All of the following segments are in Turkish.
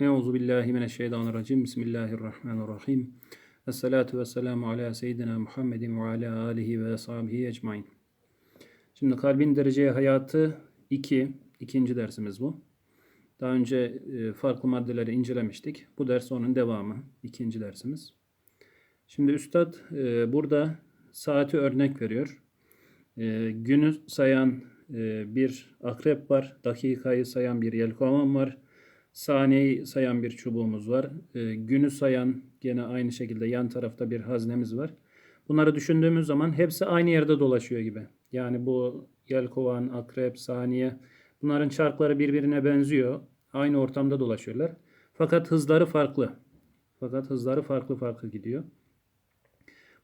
Euzu billahi mineşşeytanirracim. Bismillahirrahmanirrahim. Esselatu vesselamu ala seyyidina Muhammedin ve ala alihi ve ashabihi ecmain. Şimdi kalbin dereceye hayatı 2. ikinci dersimiz bu. Daha önce e, farklı maddeleri incelemiştik. Bu ders onun devamı. ikinci dersimiz. Şimdi Üstad e, burada saati örnek veriyor. E, günü sayan bir akrep var. Dakikayı sayan bir yelkovan var. Saniyeyi sayan bir çubuğumuz var. E, günü sayan gene aynı şekilde yan tarafta bir haznemiz var. Bunları düşündüğümüz zaman hepsi aynı yerde dolaşıyor gibi. Yani bu yelkovan, akrep, saniye bunların çarkları birbirine benziyor. Aynı ortamda dolaşıyorlar. Fakat hızları farklı. Fakat hızları farklı farklı gidiyor.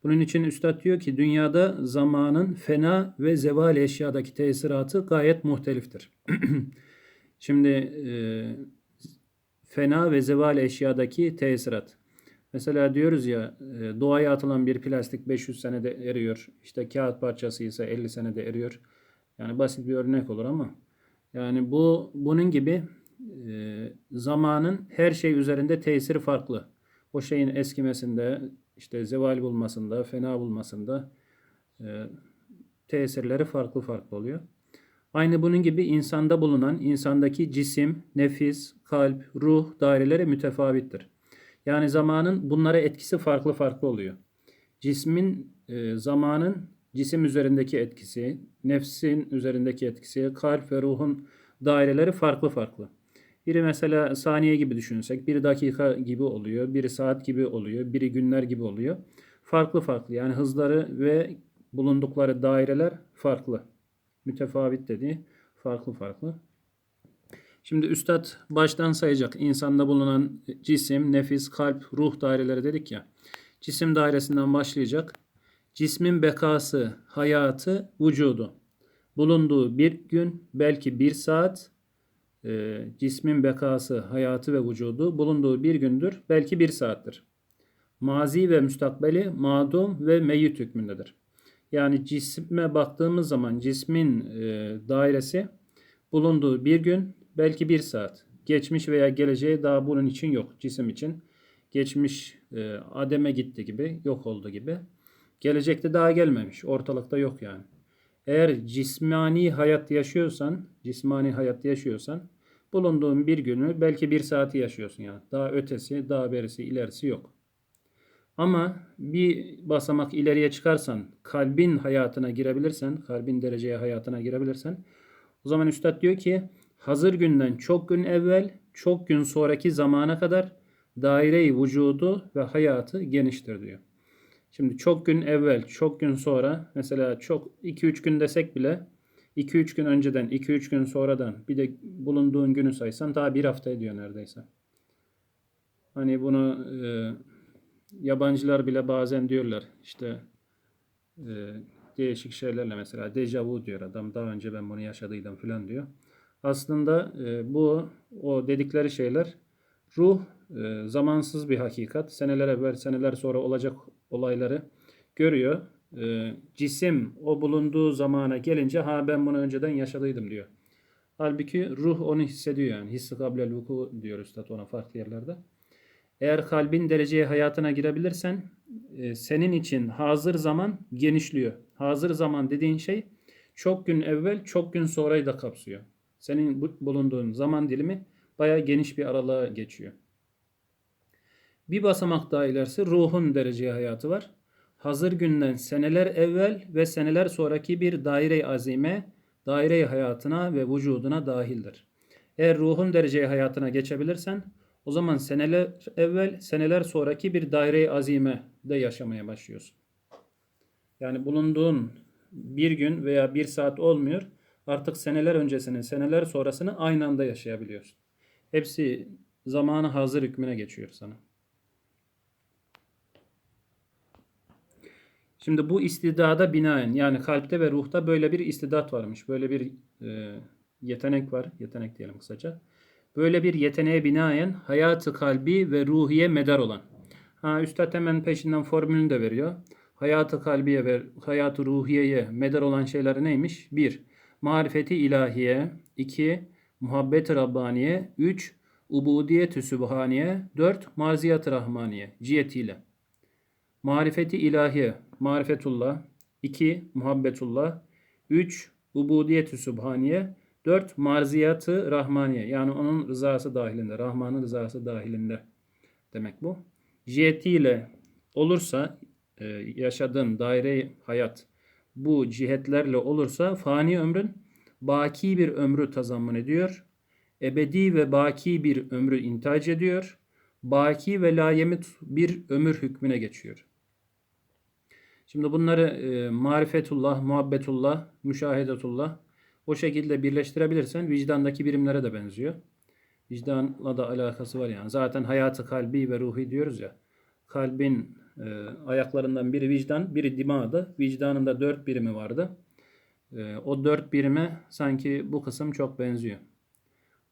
Bunun için Üstad diyor ki dünyada zamanın fena ve zeval eşyadaki tesiratı gayet muhteliftir. Şimdi e, fena ve zeval eşyadaki tesirat. Mesela diyoruz ya e, doğaya atılan bir plastik 500 senede eriyor. İşte kağıt parçası ise 50 senede eriyor. Yani basit bir örnek olur ama yani bu bunun gibi e, zamanın her şey üzerinde tesiri farklı. O şeyin eskimesinde, işte zeval bulmasında, fena bulmasında e, tesirleri farklı farklı oluyor. Aynı bunun gibi insanda bulunan insandaki cisim, nefis, kalp, ruh daireleri mütefavittir. Yani zamanın bunlara etkisi farklı farklı oluyor. Cismin, e, zamanın cisim üzerindeki etkisi, nefsin üzerindeki etkisi, kalp ve ruhun daireleri farklı farklı. Biri mesela saniye gibi düşünsek, biri dakika gibi oluyor, biri saat gibi oluyor, biri günler gibi oluyor. Farklı farklı yani hızları ve bulundukları daireler farklı. Mütefavit dediği farklı farklı. Şimdi üstad baştan sayacak. İnsanda bulunan cisim, nefis, kalp, ruh daireleri dedik ya. Cisim dairesinden başlayacak. Cismin bekası, hayatı, vücudu. Bulunduğu bir gün, belki bir saat, e, cismin bekası, hayatı ve vücudu bulunduğu bir gündür, belki bir saattir. Mazi ve müstakbeli madum ve meyyit hükmündedir. Yani cisme baktığımız zaman cismin e, dairesi bulunduğu bir gün, belki bir saat. Geçmiş veya geleceği daha bunun için yok cisim için. Geçmiş e, ademe gitti gibi, yok oldu gibi. Gelecekte daha gelmemiş, ortalıkta yok yani. Eğer cismani hayat yaşıyorsan, cismani hayat yaşıyorsan bulunduğun bir günü belki bir saati yaşıyorsun yani. Daha ötesi, daha berisi, ilerisi yok. Ama bir basamak ileriye çıkarsan, kalbin hayatına girebilirsen, kalbin dereceye hayatına girebilirsen, o zaman Üstad diyor ki, hazır günden çok gün evvel, çok gün sonraki zamana kadar daire-i vücudu ve hayatı geniştir diyor. Şimdi çok gün evvel, çok gün sonra mesela çok 2-3 gün desek bile 2-3 gün önceden, 2-3 gün sonradan bir de bulunduğun günü saysan daha bir hafta ediyor neredeyse. Hani bunu e, yabancılar bile bazen diyorlar işte e, değişik şeylerle mesela dejavu diyor adam daha önce ben bunu yaşadıydım falan diyor. Aslında e, bu o dedikleri şeyler ruh e, zamansız bir hakikat. Seneler evvel seneler sonra olacak olayları görüyor. E, cisim o bulunduğu zamana gelince ha ben bunu önceden yaşadıydım diyor. Halbuki ruh onu hissediyor yani. Hissi kablel vuku diyor Üstad ona farklı yerlerde. Eğer kalbin dereceye hayatına girebilirsen e, senin için hazır zaman genişliyor. Hazır zaman dediğin şey çok gün evvel çok gün sonrayı da kapsıyor. Senin bulunduğun zaman dilimi baya geniş bir aralığa geçiyor. Bir basamak daha ilerisi ruhun dereceye hayatı var. Hazır günden seneler evvel ve seneler sonraki bir daire-i azime, daire-i hayatına ve vücuduna dahildir. Eğer ruhun dereceye hayatına geçebilirsen o zaman seneler evvel, seneler sonraki bir daire-i azime de yaşamaya başlıyorsun. Yani bulunduğun bir gün veya bir saat olmuyor. Artık seneler öncesinin, seneler sonrasını aynı anda yaşayabiliyorsun. Hepsi zamanı hazır hükmüne geçiyor sana. Şimdi bu istidada binaen yani kalpte ve ruhta böyle bir istidat varmış. Böyle bir e, yetenek var. Yetenek diyelim kısaca. Böyle bir yeteneğe binaen hayatı kalbi ve ruhiye medar olan. Ha, Üstad hemen peşinden formülünü de veriyor. Hayatı kalbiye ve hayatı ruhiyeye medar olan şeyler neymiş? 1. Marifeti ilahiye. 2. Muhabbet-i Rabbaniye. 3. ubudiyet-i sübhaniye, 4 marziyat-ı rahmaniye cihetiyle. Marifeti ilahiye, marifetullah, 2 muhabbetullah, 3 ubudiyet-i sübhaniye, 4 marziyat-ı rahmaniye yani onun rızası dahilinde, Rahman'ın rızası dahilinde demek bu. Cihetiyle olursa e, yaşadığın daire hayat bu cihetlerle olursa fani ömrün baki bir ömrü tazammun ediyor. Ebedi ve baki bir ömrü intac ediyor. Baki ve layemit bir ömür hükmüne geçiyor. Şimdi bunları e, marifetullah, muhabbetullah, müşahedetullah o şekilde birleştirebilirsen vicdandaki birimlere de benziyor. Vicdanla da alakası var yani. Zaten hayatı kalbi ve ruhi diyoruz ya. Kalbin e, ayaklarından biri vicdan, biri dimağdı. Vicdanında dört birimi vardı. E, o dört birime sanki bu kısım çok benziyor.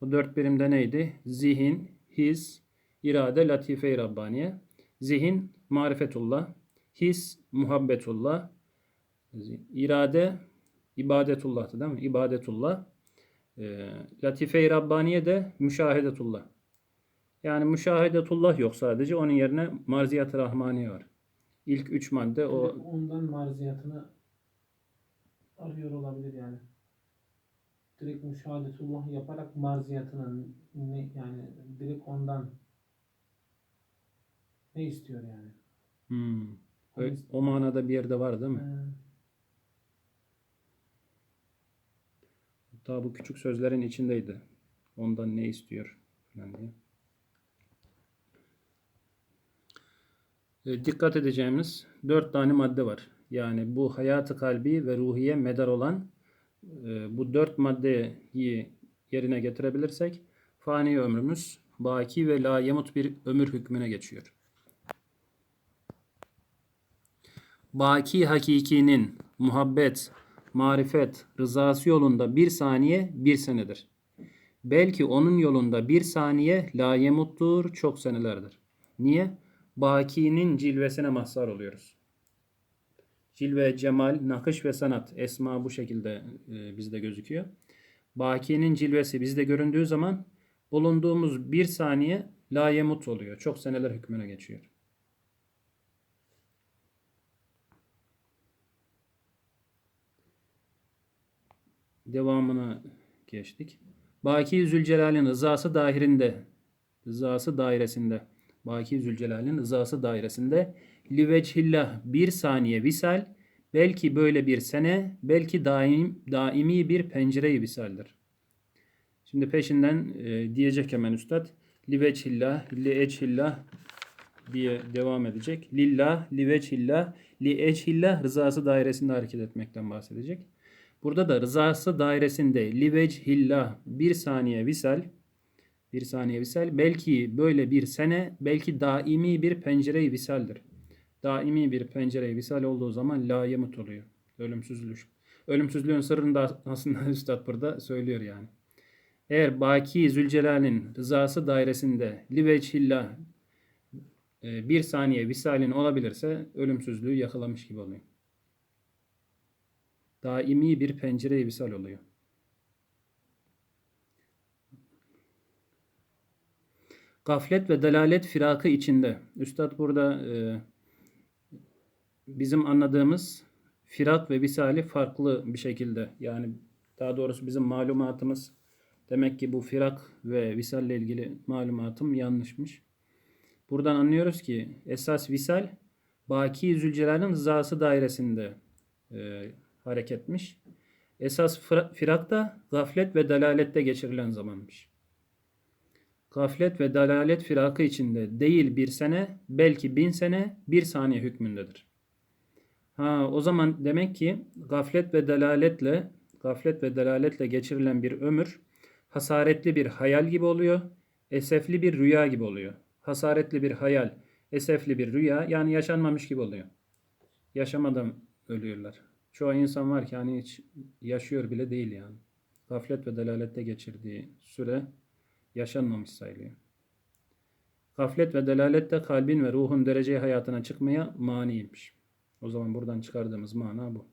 O dört birimde neydi? Zihin, his, irade, latife-i Rabbaniye. Zihin, marifetullah. His, muhabbetullah. irade, ibadetullah'tı değil mi? İbadetullah. E, latife-i Rabbaniye de müşahedetullah. Yani müşahedetullah yok sadece. Onun yerine marziyat-ı rahmaniye var. İlk üç madde o Direkt ondan marziyatını arıyor olabilir yani. Direkt müşahadetullah yaparak marziyatının ne yani direkt ondan ne istiyor yani? Hmm. Hangisi? O manada bir yerde var değil mi? Ee, Hatta bu küçük sözlerin içindeydi. Ondan ne istiyor falan diye. E, Dikkat edeceğimiz dört tane madde var. Yani bu hayatı kalbi ve ruhiye medar olan e, bu dört maddeyi yerine getirebilirsek fani ömrümüz baki ve la yemut bir ömür hükmüne geçiyor. Baki hakikinin muhabbet, marifet, rızası yolunda bir saniye bir senedir. Belki onun yolunda bir saniye la yemuttur çok senelerdir. Niye? Baki'nin cilvesine mazhar oluyoruz. Cilve, cemal, nakış ve sanat. Esma bu şekilde e, bizde gözüküyor. Baki'nin cilvesi bizde göründüğü zaman bulunduğumuz bir saniye la yemut oluyor. Çok seneler hükmüne geçiyor. Devamına geçtik. Baki Zülcelal'in rızası dahirinde, rızası dairesinde, Baki Zülcelal'in rızası dairesinde liveçhillah bir saniye visal, belki böyle bir sene, belki daim, daimi bir pencere-i visaldir. Şimdi peşinden e, diyecek hemen üstad. Liveçhillah, lieçhillah diye devam edecek. Lillah, liveçhillah, lieçhillah rızası dairesinde hareket etmekten bahsedecek. Burada da rızası dairesinde livechillah bir saniye visal bir saniye visal belki böyle bir sene belki daimi bir pencere visaldir. Daimi bir pencere visal olduğu zaman la yemut oluyor. Ölümsüzlük. Ölümsüzlüğün sırrını da aslında Üstad burada söylüyor yani. Eğer Baki Zülcelal'in rızası dairesinde livechillah e, bir saniye visalin olabilirse ölümsüzlüğü yakalamış gibi oluyor daimi bir pencere visal oluyor. Gaflet ve delalet firakı içinde. Üstad burada e, bizim anladığımız firak ve visali farklı bir şekilde. Yani daha doğrusu bizim malumatımız demek ki bu firak ve visalle ilgili malumatım yanlışmış. Buradan anlıyoruz ki esas visal Baki Zülcelal'in rızası dairesinde e, hareketmiş. Esas firak da gaflet ve dalalette geçirilen zamanmış. Gaflet ve dalalet firakı içinde değil bir sene, belki bin sene, bir saniye hükmündedir. Ha, o zaman demek ki gaflet ve dalaletle gaflet ve dalaletle geçirilen bir ömür hasaretli bir hayal gibi oluyor, esefli bir rüya gibi oluyor. Hasaretli bir hayal, esefli bir rüya yani yaşanmamış gibi oluyor. Yaşamadan ölüyorlar. Çoğu insan var ki hani hiç yaşıyor bile değil yani. Gaflet ve delalette geçirdiği süre yaşanmamış sayılıyor. Gaflet ve delalette kalbin ve ruhun derece hayatına çıkmaya maniymiş. O zaman buradan çıkardığımız mana bu.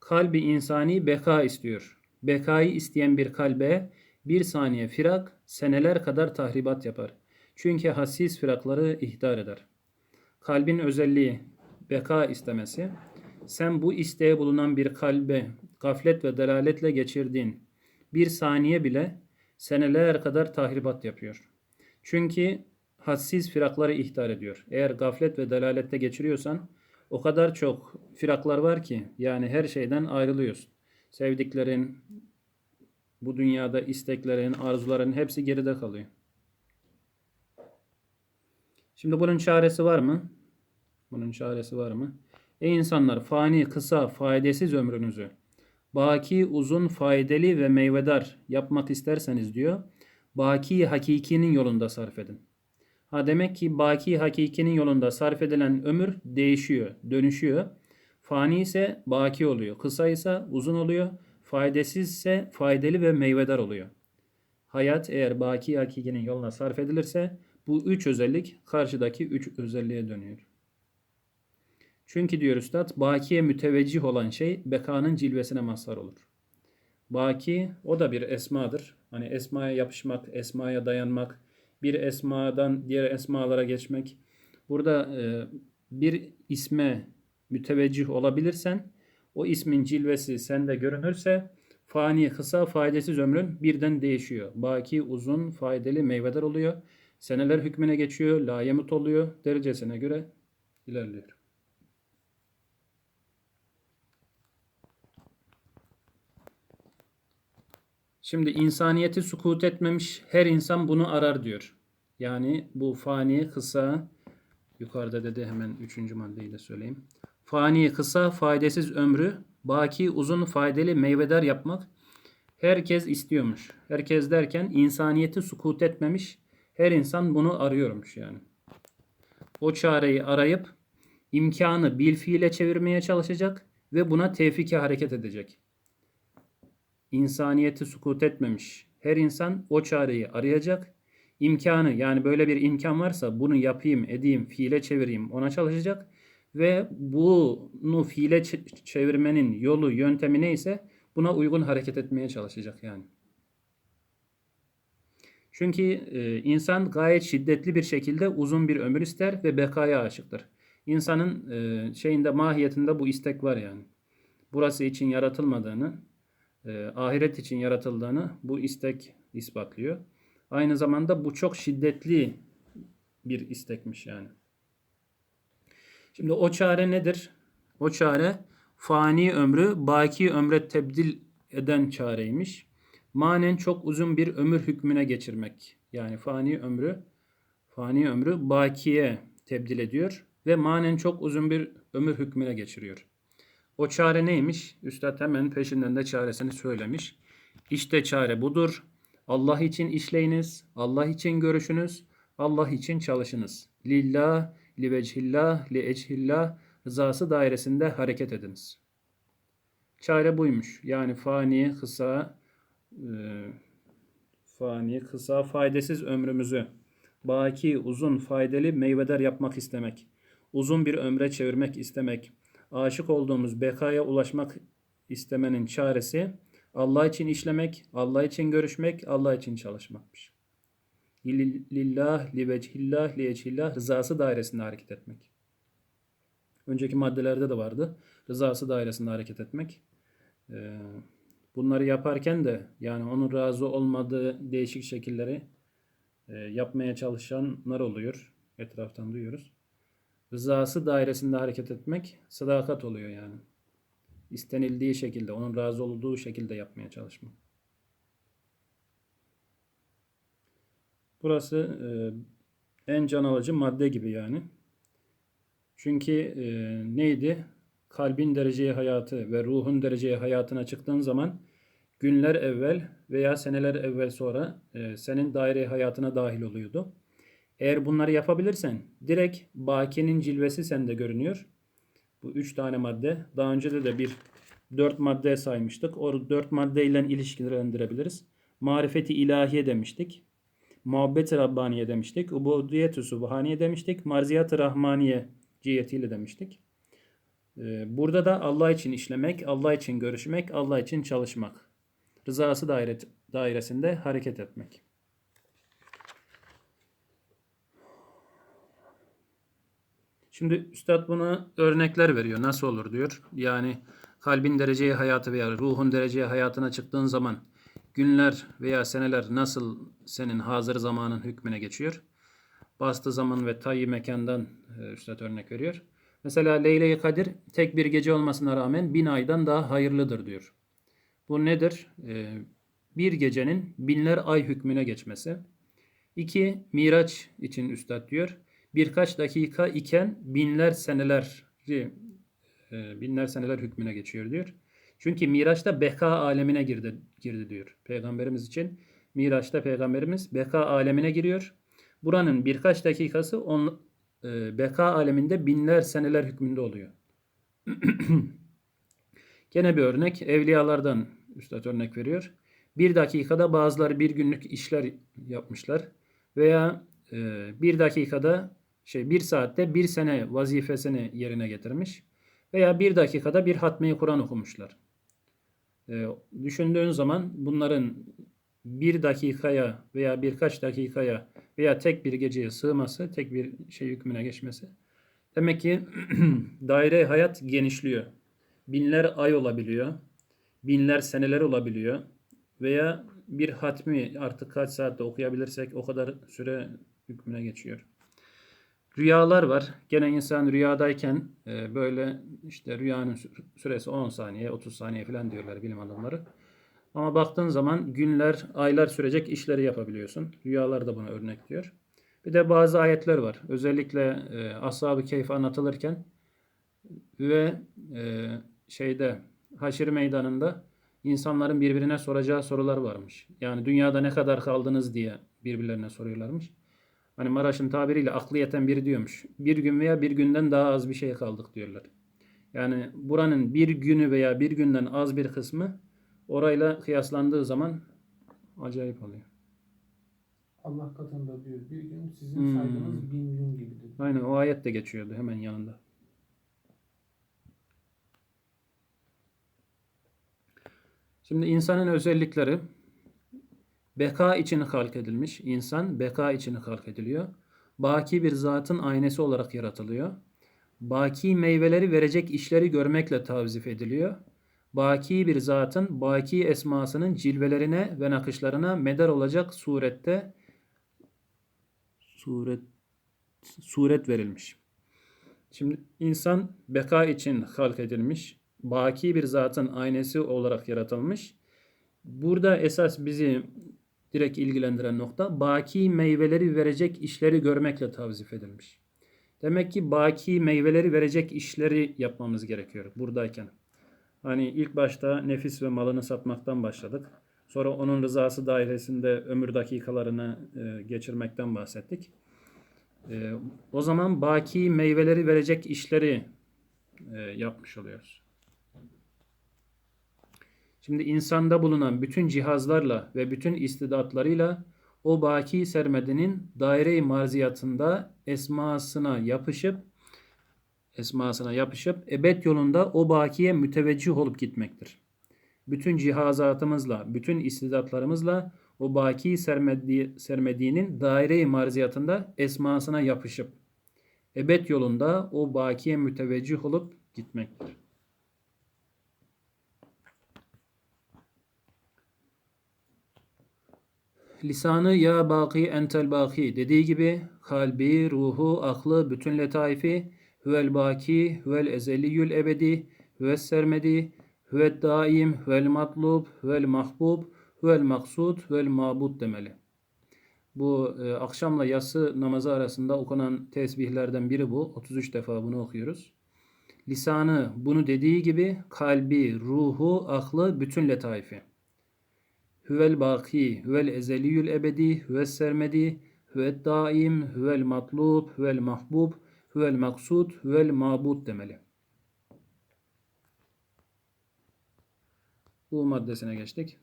Kalbi insani beka istiyor. Bekayı isteyen bir kalbe bir saniye firak seneler kadar tahribat yapar. Çünkü hassiz firakları ihdar eder. Kalbin özelliği beka istemesi. Sen bu isteğe bulunan bir kalbe gaflet ve delaletle geçirdiğin bir saniye bile seneler kadar tahribat yapıyor. Çünkü hassiz firakları ihtar ediyor. Eğer gaflet ve delalette geçiriyorsan o kadar çok firaklar var ki yani her şeyden ayrılıyorsun. Sevdiklerin, bu dünyada isteklerin, arzuların hepsi geride kalıyor. Şimdi bunun çaresi var mı? Bunun çaresi var mı? Ey insanlar fani, kısa, faydasız ömrünüzü baki, uzun, faydalı ve meyvedar yapmak isterseniz diyor. Baki hakikinin yolunda sarf edin. Ha demek ki baki hakikinin yolunda sarf edilen ömür değişiyor, dönüşüyor. Fani ise baki oluyor. Kısa ise uzun oluyor. Faydasız ise faydalı ve meyvedar oluyor. Hayat eğer baki hakikinin yoluna sarf edilirse bu üç özellik karşıdaki üç özelliğe dönüyor. Çünkü diyor üstad bakiye müteveccih olan şey bekanın cilvesine mazhar olur. Baki o da bir esmadır. Hani esmaya yapışmak, esmaya dayanmak, bir esmadan diğer esmalara geçmek. Burada e, bir isme müteveccih olabilirsen o ismin cilvesi sende görünürse fani, kısa, faydasız ömrün birden değişiyor. Baki, uzun, faydalı, meyvedar oluyor. Seneler hükmüne geçiyor, layemut oluyor. Derecesine göre ilerliyor. Şimdi insaniyeti sukut etmemiş her insan bunu arar diyor. Yani bu fani, kısa, yukarıda dedi hemen üçüncü maddeyi de söyleyeyim. Fani, kısa, faydasız ömrü, baki, uzun, faydalı, meyvedar yapmak herkes istiyormuş. Herkes derken insaniyeti sukut etmemiş her insan bunu arıyormuş yani. O çareyi arayıp imkanı bil fiile çevirmeye çalışacak ve buna tevfike hareket edecek insaniyeti sukut etmemiş. Her insan o çareyi arayacak. İmkanı yani böyle bir imkan varsa bunu yapayım, edeyim, fiile çevireyim ona çalışacak. Ve bunu fiile çevirmenin yolu, yöntemi neyse buna uygun hareket etmeye çalışacak yani. Çünkü e, insan gayet şiddetli bir şekilde uzun bir ömür ister ve bekaya aşıktır. İnsanın e, şeyinde mahiyetinde bu istek var yani. Burası için yaratılmadığını, e, ahiret için yaratıldığını bu istek ispatlıyor. Aynı zamanda bu çok şiddetli bir istekmiş yani. Şimdi o çare nedir? O çare fani ömrü baki ömre tebdil eden çareymiş. Manen çok uzun bir ömür hükmüne geçirmek. Yani fani ömrü fani ömrü bakiye tebdil ediyor ve manen çok uzun bir ömür hükmüne geçiriyor. O çare neymiş? Üstad hemen peşinden de çaresini söylemiş. İşte çare budur. Allah için işleyiniz, Allah için görüşünüz, Allah için çalışınız. Lillah, li vechillah, li echillah rızası dairesinde hareket ediniz. Çare buymuş. Yani fani, kısa, e, fani, kısa, faydasız ömrümüzü baki, uzun, faydalı meyveder yapmak istemek. Uzun bir ömre çevirmek istemek aşık olduğumuz bekaya ulaşmak istemenin çaresi Allah için işlemek, Allah için görüşmek, Allah için çalışmakmış. Lillah, li vechillah, li echillah rızası dairesinde hareket etmek. Önceki maddelerde de vardı. Rızası dairesinde hareket etmek. Ee, bunları yaparken de yani onun razı olmadığı değişik şekilleri e, yapmaya çalışanlar oluyor. Etraftan duyuyoruz rızası dairesinde hareket etmek sadakat oluyor yani. İstenildiği şekilde, onun razı olduğu şekilde yapmaya çalışmak. Burası e, en can alıcı madde gibi yani. Çünkü e, neydi? Kalbin dereceye hayatı ve ruhun dereceye hayatına çıktığın zaman günler evvel veya seneler evvel sonra e, senin daire hayatına dahil oluyordu. Eğer bunları yapabilirsen direkt bakinin cilvesi sende görünüyor. Bu üç tane madde. Daha önce de de bir dört madde saymıştık. O dört maddeyle ilişkilendirebiliriz. Marifeti ilahiye demiştik. Muhabbet-i Rabbaniye demiştik. Ubudiyet-i Subhaniye demiştik. Marziyat-ı Rahmaniye cihetiyle demiştik. Ee, Burada da Allah için işlemek, Allah için görüşmek, Allah için çalışmak. Rızası daire, dairesinde hareket etmek. Şimdi Üstad buna örnekler veriyor. Nasıl olur diyor. Yani kalbin dereceye hayatı veya ruhun dereceye hayatına çıktığın zaman günler veya seneler nasıl senin hazır zamanın hükmüne geçiyor? Bastı zaman ve tayyi mekandan e, Üstad örnek veriyor. Mesela Leyle-i Kadir tek bir gece olmasına rağmen bin aydan daha hayırlıdır diyor. Bu nedir? Ee, bir gecenin binler ay hükmüne geçmesi. İki, Miraç için üstad diyor. Birkaç dakika iken binler seneler e, binler seneler hükmüne geçiyor diyor. Çünkü Miraç'ta beka alemine girdi, girdi diyor. Peygamberimiz için Miraç'ta Peygamberimiz beka alemine giriyor. Buranın birkaç dakikası on, e, beka aleminde binler seneler hükmünde oluyor. Gene bir örnek evliyalardan üstad örnek veriyor. Bir dakikada bazıları bir günlük işler yapmışlar veya e, bir dakikada şey bir saatte bir sene vazifesini yerine getirmiş veya bir dakikada bir hatmeyi Kur'an okumuşlar. E, düşündüğün zaman bunların bir dakikaya veya birkaç dakikaya veya tek bir geceye sığması, tek bir şey hükmüne geçmesi. Demek ki daire hayat genişliyor. Binler ay olabiliyor. Binler seneler olabiliyor. Veya bir hatmi artık kaç saatte okuyabilirsek o kadar süre hükmüne geçiyor. Rüyalar var. Gene insan rüyadayken e, böyle işte rüyanın süresi 10 saniye, 30 saniye falan diyorlar bilim adamları. Ama baktığın zaman günler, aylar sürecek işleri yapabiliyorsun. Rüyalar da buna örnek diyor. Bir de bazı ayetler var. Özellikle e, Ashab-ı Keyf anlatılırken ve e, şeyde Haşir Meydanı'nda insanların birbirine soracağı sorular varmış. Yani dünyada ne kadar kaldınız diye birbirlerine soruyorlarmış. Hani Maraş'ın tabiriyle aklı yeten biri diyormuş. Bir gün veya bir günden daha az bir şey kaldık diyorlar. Yani buranın bir günü veya bir günden az bir kısmı orayla kıyaslandığı zaman acayip oluyor. Allah katında diyor bir gün sizin Hmm. saydığınız bin gün gibidir. Aynen o ayet de geçiyordu hemen yanında. Şimdi insanın özellikleri beka için halk edilmiş. İnsan beka için halk ediliyor. Baki bir zatın aynesi olarak yaratılıyor. Baki meyveleri verecek işleri görmekle tavzif ediliyor. Baki bir zatın baki esmasının cilvelerine ve nakışlarına medar olacak surette suret suret verilmiş. Şimdi insan beka için halk edilmiş. Baki bir zatın aynesi olarak yaratılmış. Burada esas bizi direkt ilgilendiren nokta baki meyveleri verecek işleri görmekle tavzif edilmiş. Demek ki baki meyveleri verecek işleri yapmamız gerekiyor buradayken. Hani ilk başta nefis ve malını satmaktan başladık. Sonra onun rızası dairesinde ömür dakikalarını e, geçirmekten bahsettik. E, o zaman baki meyveleri verecek işleri e, yapmış oluyoruz. Şimdi insanda bulunan bütün cihazlarla ve bütün istidatlarıyla o baki sermedinin daire-i marziyatında esmasına yapışıp esmasına yapışıp ebed yolunda o bakiye müteveccih olup gitmektir. Bütün cihazatımızla, bütün istidatlarımızla o baki sermedi, sermediğinin daire-i marziyatında esmasına yapışıp ebed yolunda o bakiye müteveccih olup gitmektir. Lisanı ya baki entel baki dediği gibi kalbi, ruhu, aklı, bütün letaifi huvel baki, huvel ezeliyül ebedi, huvel sermedi, huvel daim, huvel matlub, huvel mahbub, huvel maksud, huvel mabud demeli. Bu e, akşamla yatsı namazı arasında okunan tesbihlerden biri bu. 33 defa bunu okuyoruz. Lisanı bunu dediği gibi kalbi, ruhu, aklı, bütün letaifi. Huvel baki, huvel ezeliyül ebedi, huvel sermedi, huvel daim, huvel matlub, huvel mahbub, huvel maksud, huvel mabud demeli. Bu maddesine geçtik.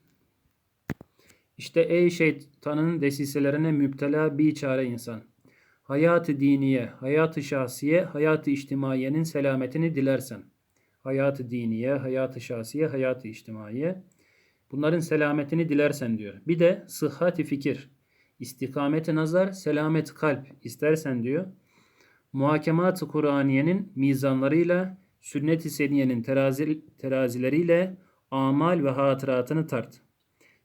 İşte ey şeytanın desiselerine müptela biçare insan. Hayatı diniye, hayatı şahsiye, hayatı içtimaiyenin selametini dilersen. hayatı diniye, hayatı şahsiye, hayatı içtimaiye. Bunların selametini dilersen diyor. Bir de sıhhati fikir, istikameti nazar, selamet kalp istersen diyor. Muhakemat-ı Kur'aniyenin mizanlarıyla, sünnet-i seniyenin terazi, terazileriyle amal ve hatıratını tart.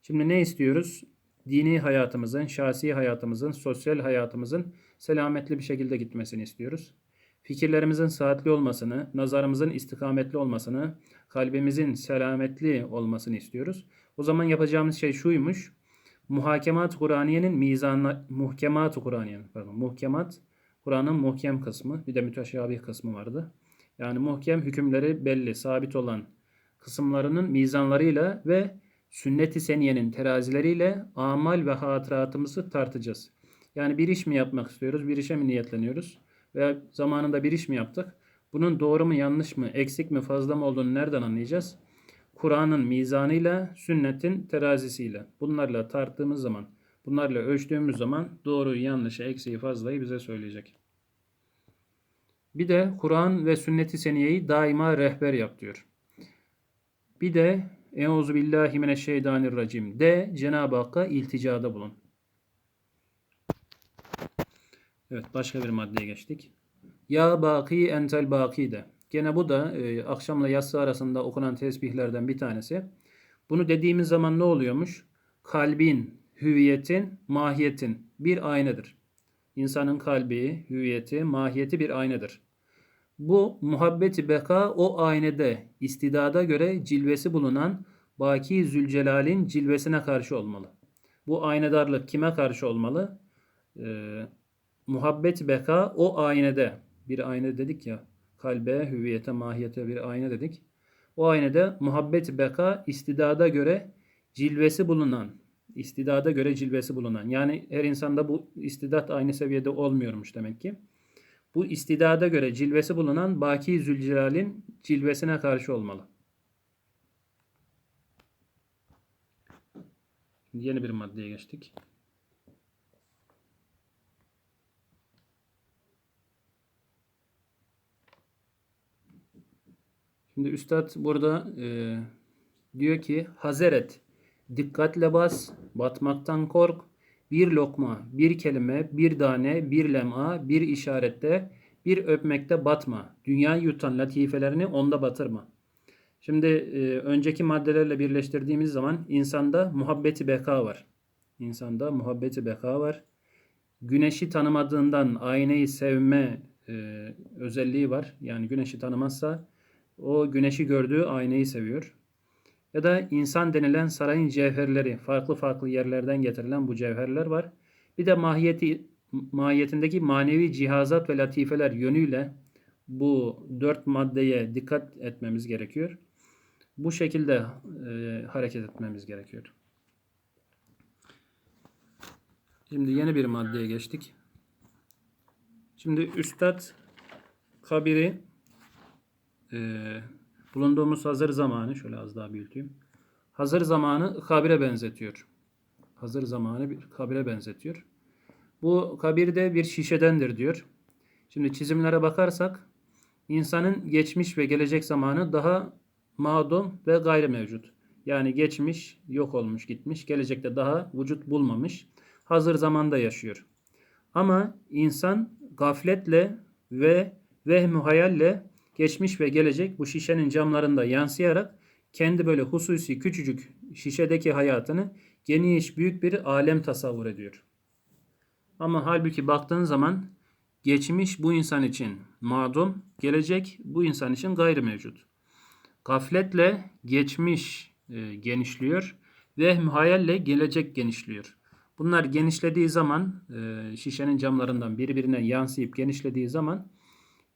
Şimdi ne istiyoruz? Dini hayatımızın, şahsi hayatımızın, sosyal hayatımızın selametli bir şekilde gitmesini istiyoruz. Fikirlerimizin saatli olmasını, nazarımızın istikametli olmasını, kalbimizin selametli olmasını istiyoruz. O zaman yapacağımız şey şuymuş. Muhakemat Kur'aniyenin mizanla muhkemat Kur'aniyenin pardon muhkemat Kur'an'ın muhkem kısmı bir de müteşabih kısmı vardı. Yani muhkem hükümleri belli, sabit olan kısımlarının mizanlarıyla ve sünnet-i seniyenin terazileriyle amal ve hatıratımızı tartacağız. Yani bir iş mi yapmak istiyoruz, bir işe mi niyetleniyoruz veya zamanında bir iş mi yaptık? Bunun doğru mu, yanlış mı, eksik mi, fazla mı olduğunu nereden anlayacağız? Kur'an'ın mizanıyla, sünnetin terazisiyle. Bunlarla tarttığımız zaman, bunlarla ölçtüğümüz zaman doğruyu, yanlışı, eksiği, fazlayı bize söyleyecek. Bir de Kur'an ve sünnet-i seniyeyi daima rehber yap diyor. Bir de Euzu billahi mineşşeytanirracim de Cenab-ı Hakk'a ilticada bulun. Evet başka bir maddeye geçtik. Ya baki entel baki de. Gene bu da e, akşamla yatsı arasında okunan tesbihlerden bir tanesi. Bunu dediğimiz zaman ne oluyormuş? Kalbin, hüviyetin, mahiyetin bir aynadır. İnsanın kalbi, hüviyeti, mahiyeti bir aynadır. Bu muhabbeti beka o aynede istidada göre cilvesi bulunan Baki Zülcelal'in cilvesine karşı olmalı. Bu aynadarlık kime karşı olmalı? Ee, muhabbet beka o aynede bir ayna dedik ya kalbe, hüviyete, mahiyete bir ayna dedik. O aynada muhabbet beka istidada göre cilvesi bulunan, istidada göre cilvesi bulunan. Yani her insanda bu istidat aynı seviyede olmuyormuş demek ki. Bu istidada göre cilvesi bulunan Baki Zülcelal'in cilvesine karşı olmalı. Yeni bir maddeye geçtik. Şimdi Üstad burada e, diyor ki Hazeret dikkatle bas, batmaktan kork, bir lokma, bir kelime, bir tane, bir lem'a, bir işarette, bir öpmekte batma. Dünyayı yutan latifelerini onda batırma. Şimdi e, önceki maddelerle birleştirdiğimiz zaman insanda muhabbeti beka var. İnsanda muhabbeti beka var. Güneşi tanımadığından aynayı sevme e, özelliği var. Yani güneşi tanımazsa o güneşi gördüğü aynayı seviyor. Ya da insan denilen sarayın cevherleri, farklı farklı yerlerden getirilen bu cevherler var. Bir de mahiyeti, mahiyetindeki manevi cihazat ve latifeler yönüyle bu dört maddeye dikkat etmemiz gerekiyor. Bu şekilde e, hareket etmemiz gerekiyor. Şimdi yeni bir maddeye geçtik. Şimdi Üstad kabiri e, bulunduğumuz hazır zamanı şöyle az daha büyüteyim. Hazır zamanı kabire benzetiyor. Hazır zamanı bir kabire benzetiyor. Bu kabir de bir şişedendir diyor. Şimdi çizimlere bakarsak insanın geçmiş ve gelecek zamanı daha madum ve gayri mevcut. Yani geçmiş, yok olmuş, gitmiş, gelecekte daha vücut bulmamış. Hazır zamanda yaşıyor. Ama insan gafletle ve vehmü hayalle geçmiş ve gelecek bu şişenin camlarında yansıyarak kendi böyle hususi küçücük şişedeki hayatını geniş büyük bir alem tasavvur ediyor. Ama halbuki baktığın zaman geçmiş bu insan için madum, gelecek bu insan için gayri mevcut. Gafletle geçmiş e, genişliyor ve hayalle gelecek genişliyor. Bunlar genişlediği zaman e, şişenin camlarından birbirine yansıyıp genişlediği zaman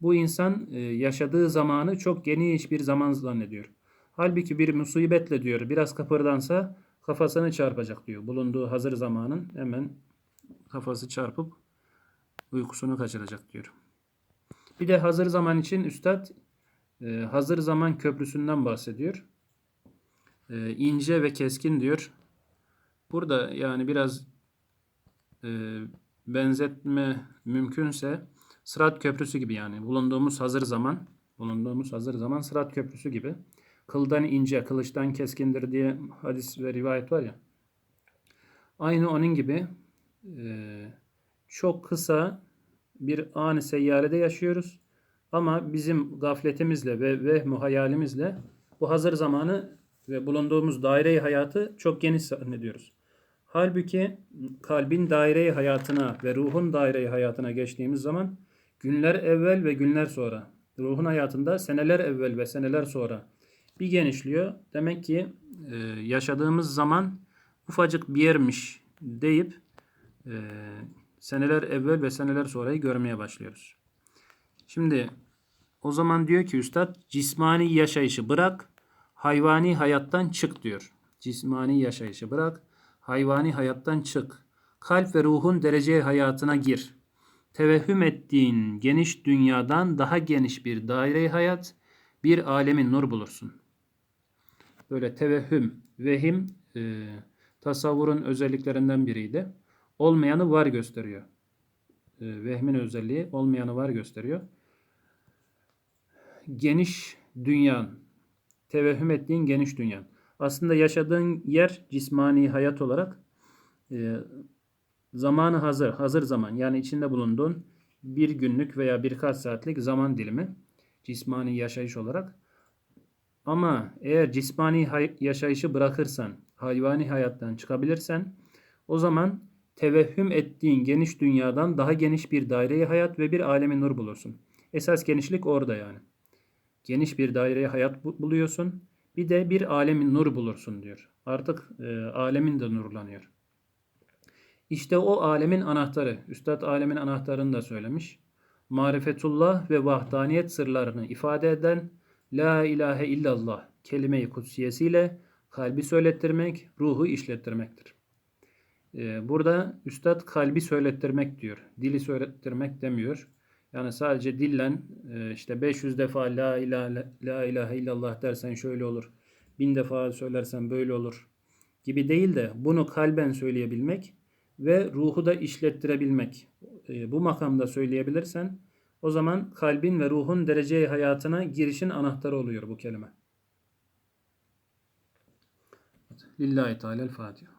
bu insan e, yaşadığı zamanı çok geniş bir zaman zannediyor. Halbuki bir musibetle diyor biraz kıpırdansa kafasını çarpacak diyor. Bulunduğu hazır zamanın hemen kafası çarpıp uykusunu kaçıracak diyor. Bir de hazır zaman için üstad e, hazır zaman köprüsünden bahsediyor. E, ince ve keskin diyor. Burada yani biraz benzetme mümkünse Sırat Köprüsü gibi yani bulunduğumuz hazır zaman Bulunduğumuz hazır zaman sırat köprüsü gibi. Kıldan ince, kılıçtan keskindir diye hadis ve rivayet var ya. Aynı onun gibi e, çok kısa bir an seyyarede yaşıyoruz. Ama bizim gafletimizle ve vehmu hayalimizle bu hazır zamanı ve bulunduğumuz daire hayatı çok geniş zannediyoruz. Halbuki kalbin daire hayatına ve ruhun daire hayatına geçtiğimiz zaman günler evvel ve günler sonra, ruhun hayatında seneler evvel ve seneler sonra bir genişliyor. Demek ki e, yaşadığımız zaman ufacık bir yermiş deyip e, seneler evvel ve seneler sonrayı görmeye başlıyoruz. Şimdi o zaman diyor ki üstad cismani yaşayışı bırak, hayvani hayattan çık diyor. Cismani yaşayışı bırak, hayvani hayattan çık. Kalp ve ruhun derece hayatına gir. Tevehhüm ettiğin geniş dünyadan daha geniş bir daire hayat, bir alemin nur bulursun. Böyle tevehhüm, vehim e, tasavvurun özelliklerinden biriydi. Olmayanı var gösteriyor. E, vehmin özelliği olmayanı var gösteriyor geniş dünyan, tevehhüm ettiğin geniş dünyan. Aslında yaşadığın yer cismani hayat olarak e, zamanı hazır, hazır zaman. Yani içinde bulunduğun bir günlük veya birkaç saatlik zaman dilimi cismani yaşayış olarak. Ama eğer cismani yaşayışı bırakırsan, hayvani hayattan çıkabilirsen o zaman tevehhüm ettiğin geniş dünyadan daha geniş bir daireye hayat ve bir alemi nur bulursun. Esas genişlik orada yani geniş bir daireye hayat bu- buluyorsun. Bir de bir alemin nur bulursun diyor. Artık e, alemin de nurlanıyor. İşte o alemin anahtarı. Üstad alemin anahtarını da söylemiş. Marifetullah ve vahdaniyet sırlarını ifade eden La ilahe illallah kelime-i kutsiyesiyle kalbi söylettirmek, ruhu işlettirmektir. E, burada Üstad kalbi söylettirmek diyor. Dili söylettirmek demiyor. Yani sadece dillen e, işte 500 defa la ilahe, la ilahe illallah dersen şöyle olur. Bin defa söylersen böyle olur gibi değil de bunu kalben söyleyebilmek ve ruhu da işlettirebilmek. E, Bu makamda söyleyebilirsen o zaman kalbin ve ruhun dereceye hayatına girişin anahtarı oluyor bu kelime. Lillahi Teala'l Fatiha.